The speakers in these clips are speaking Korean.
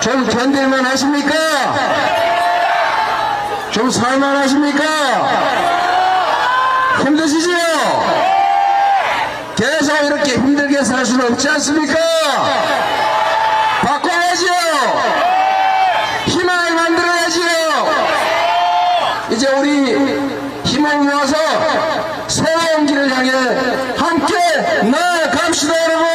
좀 견딜만 하십니까? 좀 살만 하십니까? 힘드시지요? 계속 이렇게 힘들게 살 수는 없지 않습니까? 바꿔야지요! 희망을 만들어야지요! 이제 우리 힘을 모아서 새로운 길을 향해 함께 나아갑시다 여러분!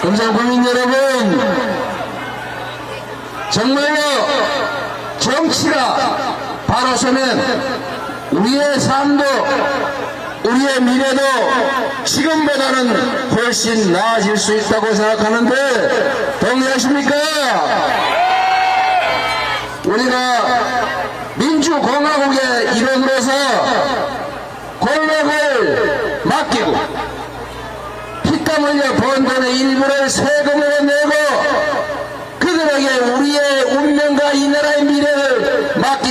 금상 국민 여러분, 정말로 정치가 바로 서면 우리의 삶도 우리의 미래도 지금보다는 훨씬 나아질 수 있다고 생각하는데 동의하십니까? 우리가 민주공화국의 일원으로서 권력을 맡기고 피땀 흘려 번 돈의 일부를 세금으로 내고 그들에게 우리의 운명과 이 나라의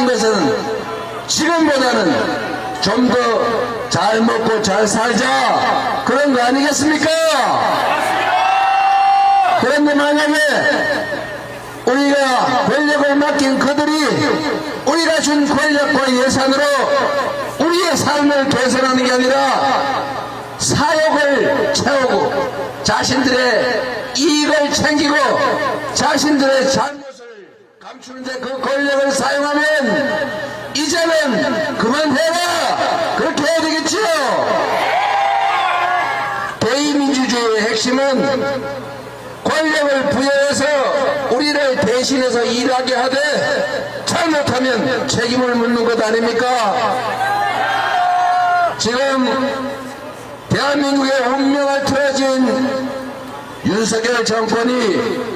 것은 지금보다는 좀 더 잘 먹고 잘 살자 그런 거 아니겠습니까? 그런데 만약에 우리가 권력을 맡긴 그들이 우리가 준 권력과 예산으로 우리의 삶을 개선하는 게 아니라 사욕을 채우고 자신들의 이익을 챙기고 자신들의 잘못을 감추는데 그 권력을 사용하면 이제는 그만해라 그렇게 해야 되겠지요 대의민주주의의 핵심은 권력을 부여해서 우리를 대신해서 일하게 하되 잘못하면 책임을 묻는 것 아닙니까? 지금 대한민국의 운명을 틀어진 윤석열 정권이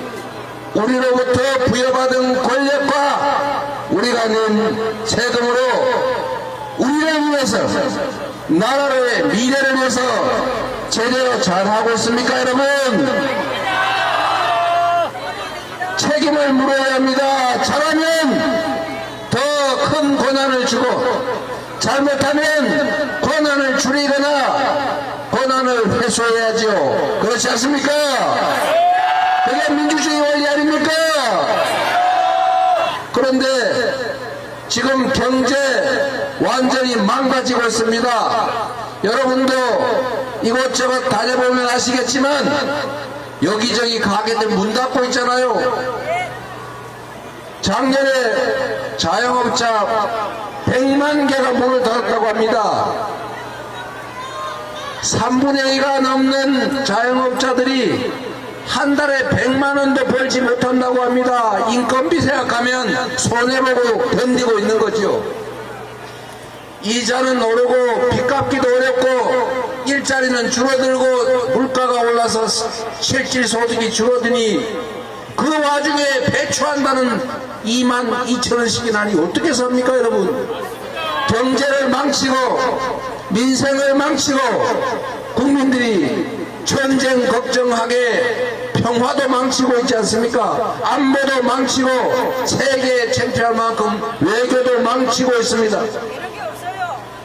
우리로부터 부여받은 권력과 우리가 낸 세금으로 우리를 위해서 나라의 미래를 위해서 제대로 잘하고 있습니까 여러분? 책임을 물어야 합니다. 잘하면 더 큰 권한을 주고 잘못하면 권한을 줄이거나 권한을 회수해야죠. 그렇지 않습니까? 그게 민주주의 원리 아닙니까? 그런데 지금 경제 완전히 망가지고 있습니다. 여러분도 이곳저곳 다녀보면 아시겠지만 여기저기 가게들 문 닫고 있잖아요. 작년에 자영업자 100만 개가 문을 닫았다고 합니다. 3분의 2가 넘는 자영업자들이 한 달에 100만 원도 벌지 못한다고 합니다. 인건비 생각하면 손해보고 견디고 있는 거죠. 이자는 오르고 빚 갚기도 어렵고 일자리는 줄어들고 물가가 올라서 실질 소득이 줄어드니 그 와중에 배추한다는 2만 2천 원씩이나 니 어떻게 삽니까 여러분 경제를 망치고 민생을 망치고 국민들이 전쟁 걱정하게 평화도 망치고 있지 않습니까? 안보도 망치고 세계에 창피할 만큼 외교도 망치고 있습니다.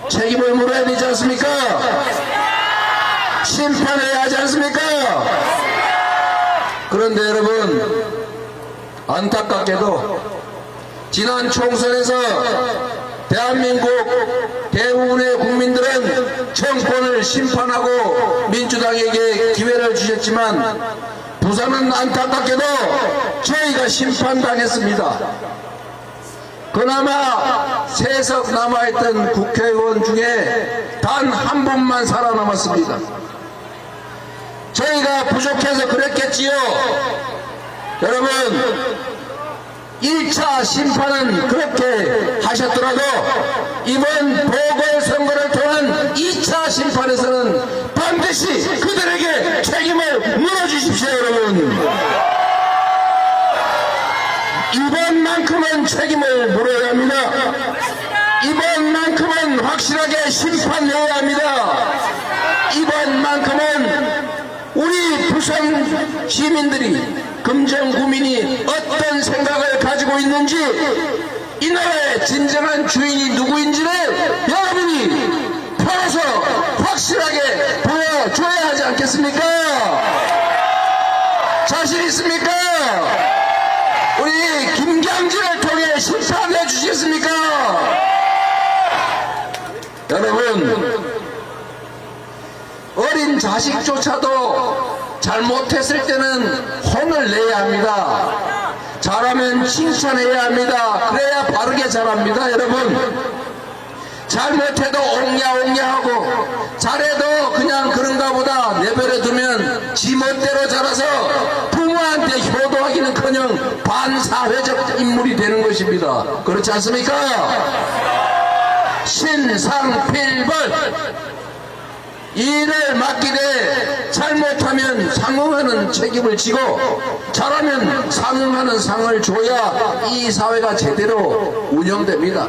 책임을 물어야 되지 않습니까? 심판해야 하지 않습니까? 그런데 여러분 안타깝게도 지난 총선에서 대한민국 대부분의 국민들은 정권을 심판하고 민주당에게 기회를 주셨지만 부산은 안타깝게도 저희가 심판당했습니다. 그나마 세석 남아있던 국회의원 중에 단 한 분만 살아남았습니다. 저희가 부족해서 그랬겠지요. 여러분, 1차 심판은 그렇게 하셨더라도 이번 보궐선거를 통한 2차 심판에서는 반드시 그들에게 책임을 물어주십시오, 여러분. 이번만큼은 책임을 물어야 합니다. 이번만큼은 확실하게 심판해야 합니다. 이번만큼은 우리 부산 시민들이 금정 구민이 어떤 생각을 가지고 있는지 이 나라의 진정한 주인이 누구인지를 여러분이 펴서 확실하게 보여줘야 하지 않겠습니까? 자신 있습니까? 우리 김경진을 통해 심판해 주시겠습니까? 여러분, 어린 자식조차도 잘못했을 때는 혼을 내야 합니다. 잘하면 칭찬해야 합니다. 그래야 바르게 자랍니다, 여러분. 잘못해도 옹냐옹냐 하고 잘해도 그냥 그런가 보다 내버려 두면 지 멋대로 자라서 부모한테 효도하기는커녕 반사회적 인물이 되는 것입니다. 그렇지 않습니까? 신상필벌 일을 맡기되 잘못하면 상응하는 책임을 지고 잘하면 상응하는 상을 줘야 이 사회가 제대로 운영됩니다.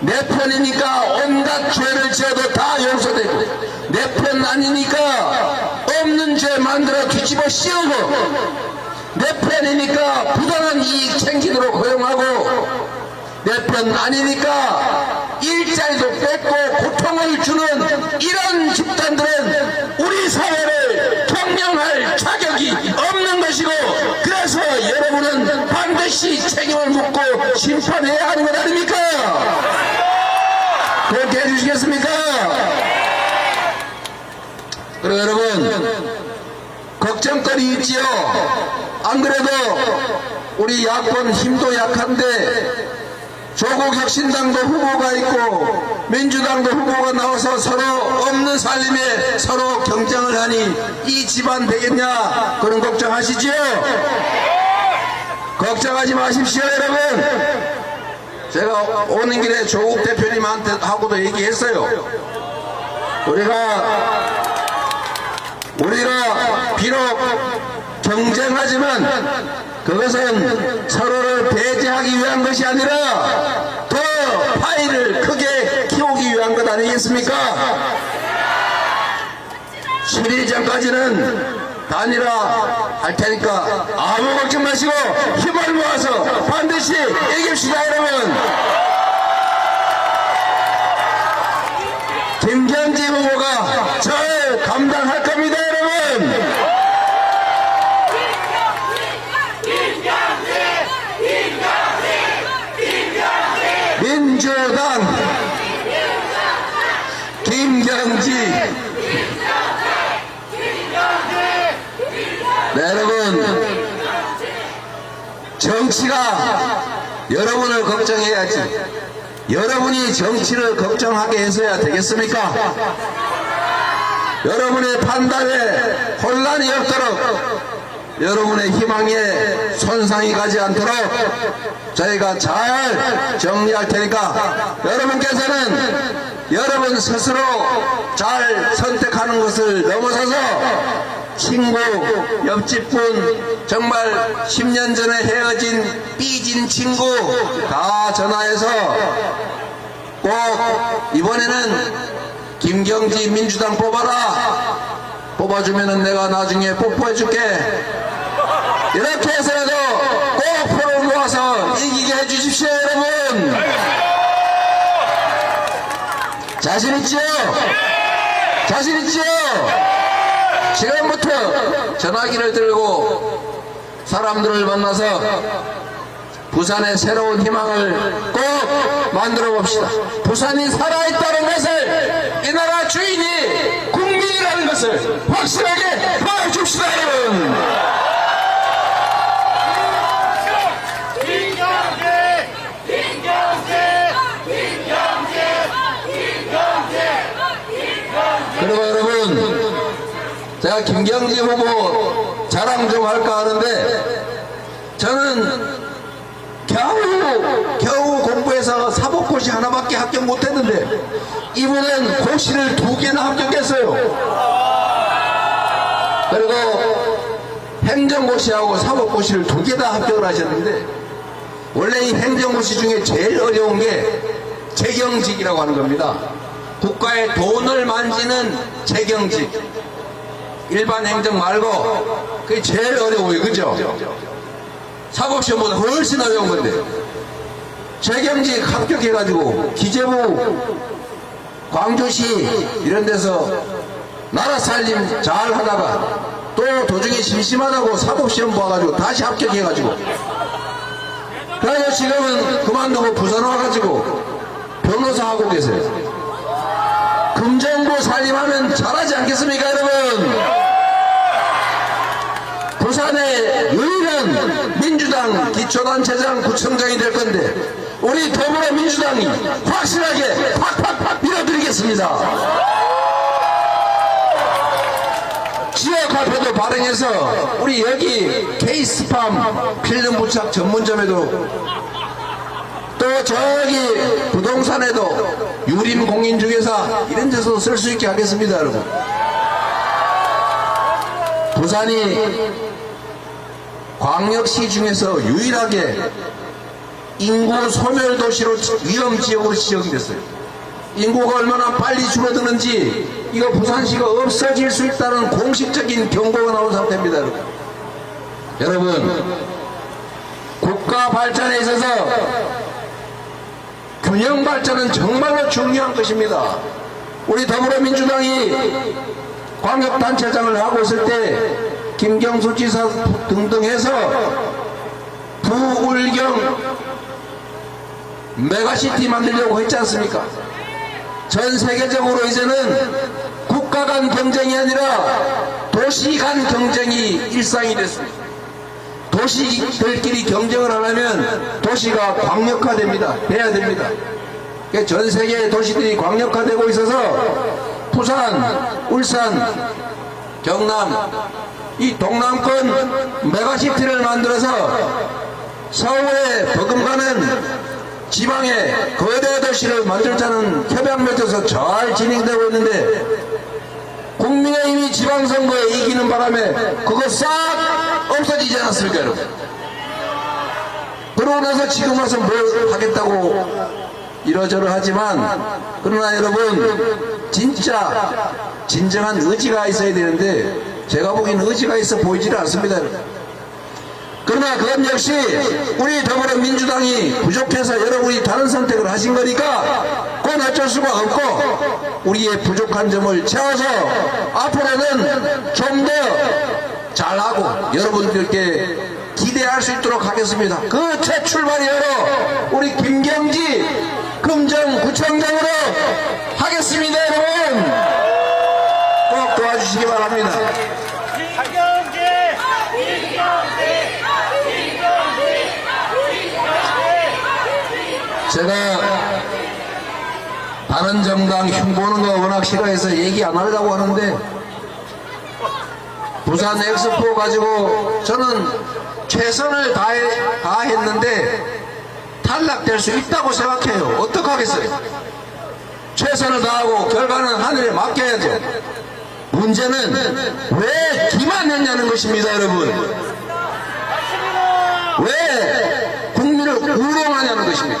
내 편이니까 온갖 죄를 지어도 다 용서되고 내 편 아니니까 없는 죄 만들어 뒤집어 씌우고 내 편이니까 부당한 이익 챙기도록 허용하고 내 편 아니니까 일자리도 뺏고 고통을 주는 이런 집단들은 우리 사회를 경영할 자격이 없는 것이고 그래서 여러분은 반드시 책임을 묻고 심판해야 하는 것 아닙니까? 그렇게 해주시겠습니까? 그리고 여러분 걱정거리 있지요? 안 그래도 우리 야권 힘도 약한데 조국혁신당도 후보가 있고 민주당도 후보가 나와서 서로 없는 살림에 서로 경쟁을 하니 이 집안 되겠냐? 그런 걱정하시지요? 걱정하지 마십시오 여러분. 제가 오는 길에 조국 대표님한테 하고도 얘기했어요. 우리가 우리가 비록 경쟁하지만 그것은 서로를 배제하기 위한 것이 아니라 더 파이를 크게 키우기 위한 것 아니겠습니까? 10일 전까지는 단일화 할 테니까 아무 걱정 마시고 힘을 모아서 반드시 이깁시다 여러분 김경지 후보가 잘 감당할 겁니다 여러분 민주당 김경지 네, 여러분 정치가 여러분을 걱정해야지 여러분이 정치를 걱정하게 해서야 되겠습니까? 여러분의 판단에 혼란이 없도록 여러분의 희망에 손상이 가지 않도록 저희가 잘 정리할 테니까 여러분께서는 여러분 스스로 잘 선택하는 것을 넘어서서 친구, 옆집분, 정말 10년 전에 헤어진 삐진 친구 다 전화해서 꼭 이번에는 김경지 민주당 뽑아라 뽑아주면은 내가 나중에 뽀뽀해줄게 이렇게 해서라도 꼭 표를 모아서 이기게 해주십시오 여러분 자신 있지요? 자신 있지요? 지금부터 전화기를 들고 사람들을 만나서 부산의 새로운 희망을 꼭 만들어 봅시다. 부산이 살아있다는 것을 이 나라 주인이 국민이라는 것을 확실하게 보여줍시다, 여러분. 김경재! 김경재! 김경재! 김경재! 그리고 여러분, 김경지 후보 자랑 좀 할까 하는데, 저는 겨우, 겨우 공부해서 사법고시 하나밖에 합격 못했는데, 이분은 고시를 두 개나 합격했어요. 그리고 행정고시하고 사법고시를 두 개 다 합격을 하셨는데, 원래 이 행정고시 중에 제일 어려운 게 재경직이라고 하는 겁니다. 국가의 돈을 만지는 재경직. 일반 행정 말고 그게 제일 어려워요. 그죠? 사법시험보다 훨씬 어려운 건데. 재경직 합격해가지고 기재부 광주시 이런 데서 나라 살림 잘 하다가 또 도중에 심심하다고 사법시험 봐가지고 다시 합격해가지고 그래서 지금은 그만두고 부산 와가지고 변호사 하고 계세요. 금정부 살림하면 잘하지 않겠습니까 여러분? 부산의 유일한 민주당 기초단체장 구청장이 될 건데 우리 더불어민주당이 확실하게 팍팍팍 밀어드리겠습니다. 지역 화표도 발행해서 우리 여기 케이스팜 필름 부착 전문점에도 또 저기 부동산에도 유림 공인중개사 이런 데서 쓸 수 있게 하겠습니다 여러분 부산이 광역시 중에서 유일하게 인구 소멸 도시로 위험 지역으로 지정됐어요. 인구가 얼마나 빨리 줄어드는지 이거 부산시가 없어질 수 있다는 공식적인 경고가 나온 상태입니다. 여러분. 여러분 국가 발전에 있어서 균형 발전은 정말로 중요한 것입니다. 우리 더불어민주당이 광역단체장을 하고 있을 때 김경수 지사 등등 해서 부울경 메가시티 만들려고 했지 않습니까? 전 세계적으로 이제는 국가 간 경쟁이 아니라 도시 간 경쟁이 일상이 됐습니다. 도시들끼리 경쟁을 하려면 도시가 광역화됩니다. 돼야 됩니다. 그러니까 전 세계의 도시들이 광역화되고 있어서 부산, 울산, 경남, 이 동남권 메가시티를 만들어서 서울에 버금가는 지방의 거대 도시를 만들자는 협약 맺어서 잘 진행되고 있는데 국민의힘이 지방선거에 이기는 바람에 그거 싹 없어지지 않았습니까 여러분? 그러고 나서 지금 와서 뭘 하겠다고 이러저러 하지만 그러나 여러분 진짜 진정한 의지가 있어야 되는데 제가 보기에는 의지가 있어 보이지를 않습니다 그러나 그건 역시 우리 더불어민주당이 부족해서 여러분이 다른 선택을 하신 거니까 그건 어쩔 수가 없고 우리의 부족한 점을 채워서 앞으로는 좀 더 잘하고 여러분들께 기대할 수 있도록 하겠습니다. 그 첫 출발이로 우리 김경지 금정구청장으로 하겠습니다 여러분 주시기 바랍니다. 박영재! 김경재! 제가 바른정당 흉보는 거 워낙 싫어해서 얘기 안 하려고 하는데 부산 엑스포 가지고 저는 최선을 다해, 다했는데 탈락될 수 있다고 생각해요. 어떡하겠어요? 최선을 다하고 결과는 하늘에 맡겨야죠. 문제는 왜 기만했냐는 것입니다, 여러분. 왜 국민을 우롱하냐는 것입니다.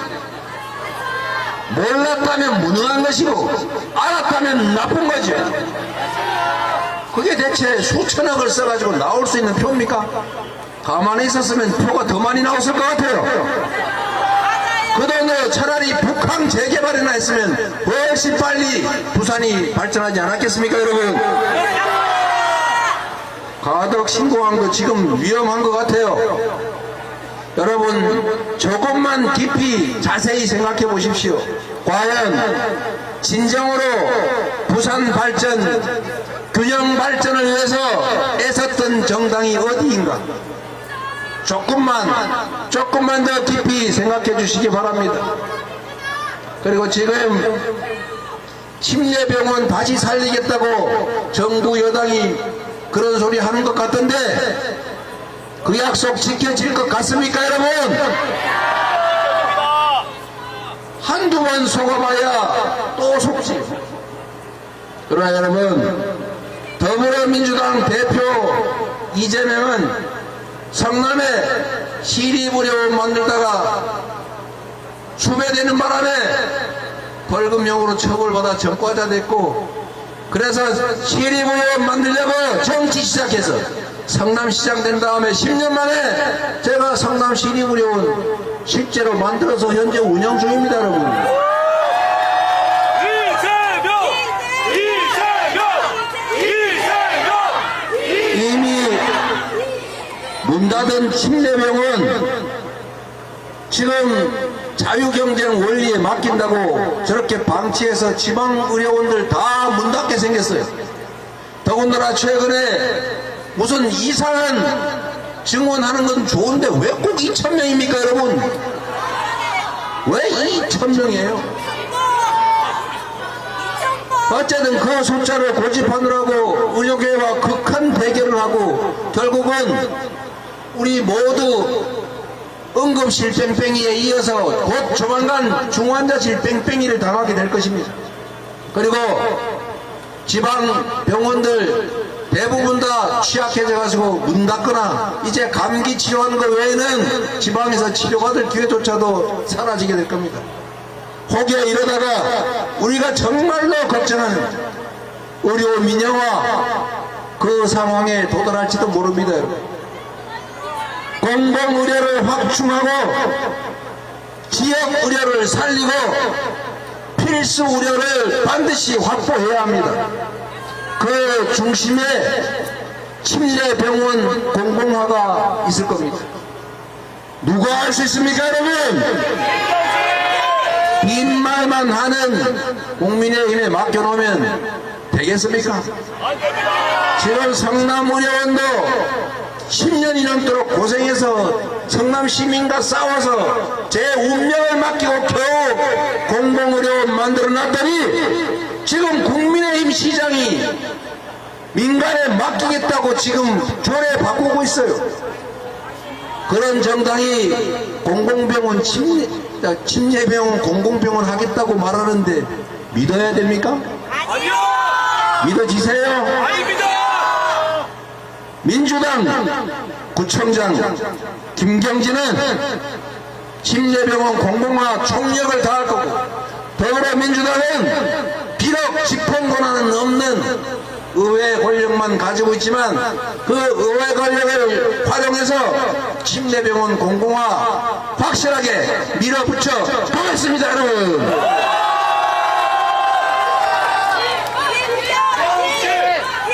몰랐다면 무능한 것이고 알았다면 나쁜 거죠. 그게 대체 수천억을 써가지고 나올 수 있는 표입니까? 가만히 있었으면 표가 더 많이 나왔을 것 같아요. 그 돈으로 차라리 북한 재개발이나 했으면 훨씬 빨리 부산이 발전하지 않았겠습니까, 여러분? 가덕 신고한 거 지금 위험한 것 같아요. 여러분 조금만 깊이 자세히 생각해 보십시오. 과연 진정으로 부산 발전, 균형 발전을 위해서 애썼던 정당이 어디인가? 조금만, 조금만 더 깊이 생각해 주시기 바랍니다. 그리고 지금 침례병원 다시 살리겠다고 정부 여당이 그런 소리 하는 것 같던데 그 약속 지켜질 것 같습니까 여러분? 한두 번 속아봐야 또 속지 그러나 여러분 더불어민주당 대표 이재명은 성남에 시리부려원 만들다가 수배되는 바람에 벌금형으로 처벌받아 전과자 됐고 그래서 시리부려원 만들려고 정치 시작해서 성남시장 된 다음에 10년 만에 제가 성남 시리부려원 실제로 만들어서 현재 운영 중입니다, 여러분. 이재명! 이재명! 이재명! 이미 문 닫은 침례병은 지금 자유경쟁 원리에 맡긴다고 저렇게 방치해서 지방의료원들 다 문 닫게 생겼어요. 더군다나 최근에 무슨 이상한 증원하는 건 좋은데 왜 꼭 2천명입니까 여러분? 왜 2천명이에요? 어쨌든 그 숫자를 고집하느라고 의료계와 극한 대결을 하고 결국은 우리 모두 응급실 뺑뺑이에 이어서 곧 조만간 중환자실 뺑뺑이를 당하게 될 것입니다. 그리고 지방 병원들 대부분 다 취약해져 가지고 문 닫거나 이제 감기 치료하는 것 외에는 지방에서 치료받을 기회조차도 사라지게 될 겁니다. 혹여 이러다가 우리가 정말로 걱정하는 의료 민영화 그 상황에 도달할지도 모릅니다. 여러분. 공공의료를 확충하고 지역 의료를 살리고 필수 의료를 반드시 확보해야 합니다. 그 중심에 침례 병원 공공화가 있을 겁니다. 누가 할 수 있습니까, 여러분? 빈말만 하는 국민의힘에 맡겨놓으면 되겠습니까? 지금 성남의료원도 10년이 넘도록 고생해서 성남 시민과 싸워서 제 운명을 맡기고 겨우 공공의료원 만들어 놨더니 지금 국민의힘 시장이 민간에 맡기겠다고 지금 조례 바꾸고 있어요. 그런 정당이 공공병원 침례, 침례병원 공공병원 하겠다고 말하는데 믿어야 됩니까? 아니요! 믿어지세요? 아닙니다! 민주당 구청장 김경진은 침례병원 공공화 총력을 다할 거고 더불어민주당은 비록 집행 권한은 없는 의회 권력만 가지고 있지만 그 의회 권력을 활용해서 침례병원 공공화 확실하게 밀어붙여 보겠습니다 여러분 김경진!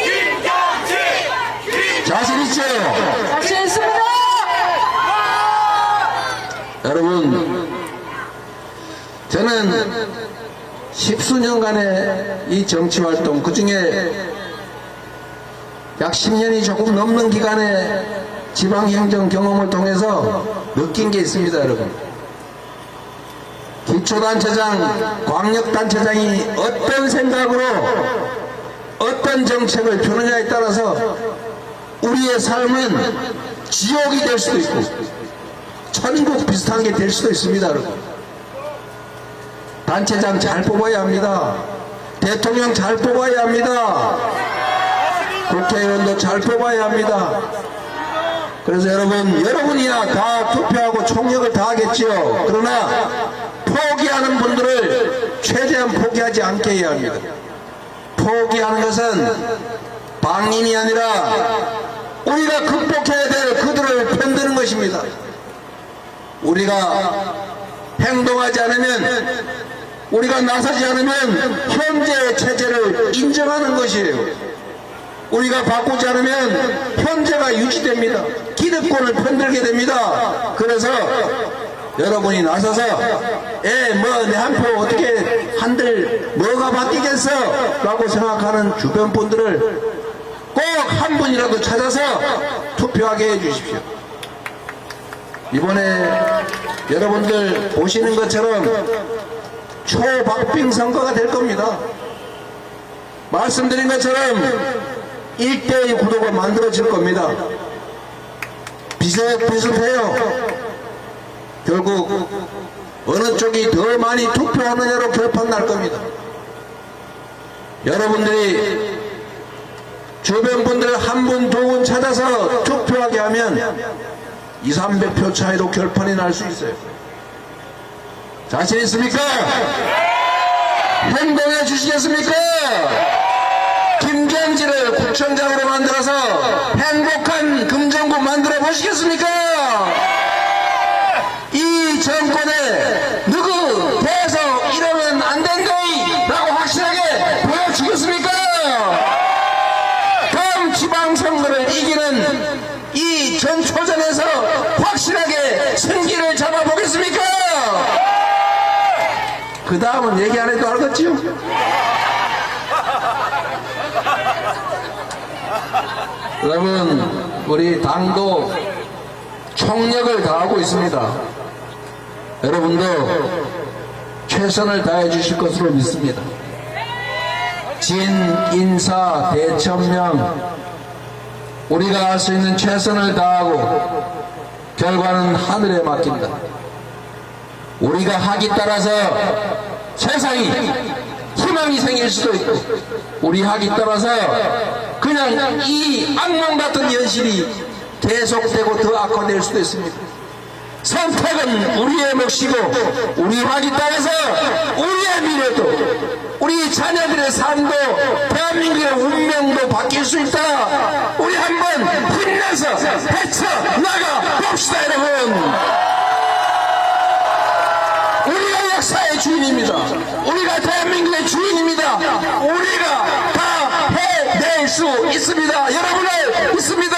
김경진! 자신 있죠? 자신 있습니다. 여러분, 저는 십수년간의 이 정치활동, 그 중에 약 10년이 조금 넘는 기간의 지방행정 경험을 통해서 느낀 게 있습니다, 여러분. 기초단체장, 광역단체장이 어떤 생각으로 어떤 정책을 펴느냐에 따라서 우리의 삶은 지옥이 될 수도 있고 천국 비슷한 게 될 수도 있습니다, 여러분. 단체장 잘 뽑아야 합니다. 대통령 잘 뽑아야 합니다. 국회의원도 잘 뽑아야 합니다. 그래서 여러분, 여러분이야 다 투표하고 총력을 다하겠지요. 그러나 포기하는 분들을 최대한 포기하지 않게 해야 합니다. 포기하는 것은 방임이 아니라 우리가 극복해야 될 그들을 편드는 것입니다. 우리가 행동하지 않으면 우리가 나서지 않으면 현재의 체제를 인정하는 것이에요. 우리가 바꾸지 않으면 현재가 유지됩니다. 기득권을 편들게 됩니다. 그래서 여러분이 나서서 에뭐 내 한 표 어떻게 한들 뭐가 바뀌겠어 라고 생각하는 주변 분들을 꼭 한 분이라도 찾아서 투표하게 해주십시오. 이번에 여러분들 보시는 것처럼 초박빙 선거가 될 겁니다. 말씀드린 것처럼 일대의 구도가 만들어질 겁니다. 비슷 비슷해요. 결국 어느 쪽이 더 많이 투표하느냐로 결판 날 겁니다. 여러분들이 주변 분들 한 분, 두 분 찾아서 투표하게 하면 2, 300표 차이로 결판이 날 수 있어요. 자신 있습니까? 행동해 주시겠습니까? 김경지를 구청장으로 만들어서 행복한 금정구 만들어 보시겠습니까? 이 정권에 누구 대해서 이러면 안 된다이 라고 확실하게 보여주겠습니까? 다음 지방선거를 이기는 이 전초전에서 확실하게 승기를 잡아보겠습니까? 그 다음은 얘기 안 해도 알겠지요? 여러분, 우리 당도 총력을 다하고 있습니다. 여러분도 최선을 다해 주실 것으로 믿습니다. 진, 인사, 대천명, 우리가 할 수 있는 최선을 다하고 결과는 하늘에 맡긴다. 우리가 하기 따라서 세상이 희망이 생길 수도 있고 우리 하기 따라서 그냥 이 악몽 같은 현실이 계속되고 더 악화될 수도 있습니다. 선택은 우리의 몫이고 우리 하기 따라서 우리의 미래도 우리 자녀들의 삶도 대한민국의 운명도 바뀔 수 있다. 우리 한번 힘내서 헤쳐 나가 봅시다 여러분. 주인입니다. 우리가 대한민국의 주인입니다. 우리가 다 해낼 수 있습니다. 여러분을 믿습니다.